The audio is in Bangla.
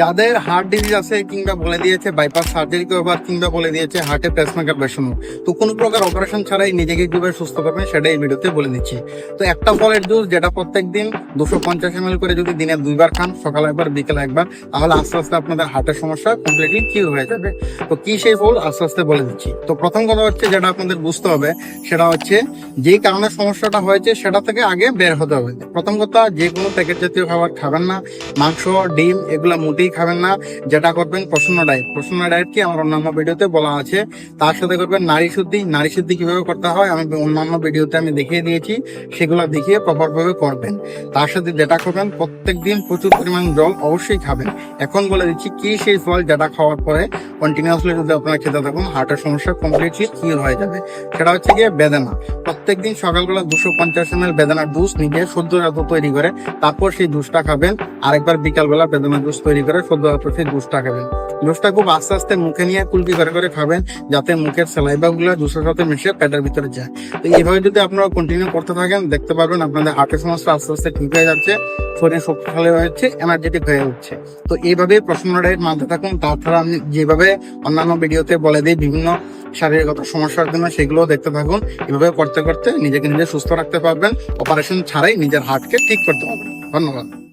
যাদের হার্ট ডিজিজ আছে কিংবা বলে দিয়েছে বাইপাস সার্জারি করবার কিংবা বলে দিয়েছে হার্টে পেসমেকার বসানো তো কোনো প্রকার অপারেশন ছাড়াই নিজেকে কীভাবে সুস্থ করবেন সেটা এই ভিডিওতে বলে দিচ্ছি। তো একটা ফলের জুস যেটা প্রত্যেক দিন দুশো পঞ্চাশ এম করে যদি দিনে দুইবার খান, সকালে একবার, বিকেলে একবার, তাহলে আস্তে আস্তে আপনাদের হার্টের সমস্যা কমপ্লিটলি কিউর হয়ে যাবে। তো কি সেই ফল আস্তে আস্তে বলে দিচ্ছি। তো প্রথম কথা হচ্ছে যেটা আপনাদের বুঝতে হবে, সেটা হচ্ছে যেই কারণে সমস্যাটা হয়েছে সেটা থেকে আগে বের হতে হবে। প্রথম কথা, যে কোনো প্যাকেট জাতীয় খাবার খাবেন না। মাংস, ডিম, এগুলা মোটেই খাবেন না, যেটা করবেন প্রসন্ন ডায়েট। প্রসন্ন ডায়েট কি আমার অন্যান্য ভিডিওতে বলা আছে। তার সাথে করবেন নারী শুদ্ধি। নারী শুদ্ধি কীভাবে করতে হয় আমি অন্যান্য ভিডিওতে আমি দেখিয়ে দিয়েছি, সেগুলো দেখিয়ে প্রপার ভাবে করবেন। তার সাথে যেটা করবেন প্রত্যেক দিন প্রচুর পরিমাণ জল অবশ্যই খাবেন। এখন বলে দিচ্ছি, কি সেই ফল যেটা খাওয়ার পরে কন্টিনিউয়াসলি যদি আপনারা খেতে থাকুন, হার্টের সমস্যা কমপ্লিটলি কিউর হয়ে যাবে। সেটা হচ্ছে গিয়ে বেদানা। প্রত্যেক দিন সকালবেলা দুশো পঞ্চাশ এম এল বেদানার জুস নিজে সদ্য জাত তৈরি করে, তারপর সেই জুসটা খাবেন। আরেকবার বিকালবেলা বেদানা জুস তৈরি করে সদ্য সেই জুসটা খাবেন। জুসটা খুব আস্তে আস্তে মুখে নিয়ে কুলকি করে করে খাবেন, যাতে মুখের স্যালাইভা গুলো জুসের সাথে মিশে পেটের ভিতরে যায়। তো এইভাবে যদি আপনারা কন্টিনিউ করতে থাকেন, দেখতে পারবেন আপনাদের হার্টের সমস্যা আস্তে আস্তে ঠিক হয়ে যাচ্ছে, শরীর শক্তিশালী হচ্ছে এনার্জেটিক হয়ে উঠছে। তো এইভাবে প্রশ্ন ডায়েট মানতে থাকুন, তাছাড়া আমি যেভাবে অন্যান্য ভিডিওতে বলে দিই, বিভিন্ন শারীরিকগত সমস্যার জন্য সেগুলো দেখতে থাকুন। এভাবে করতে করতে নিজেকে নিজে সুস্থ রাখতে পারবেন। অপারেশন ছাড়াই নিজের হার্টকে ঠিক করতে পারবেন। ধন্যবাদ।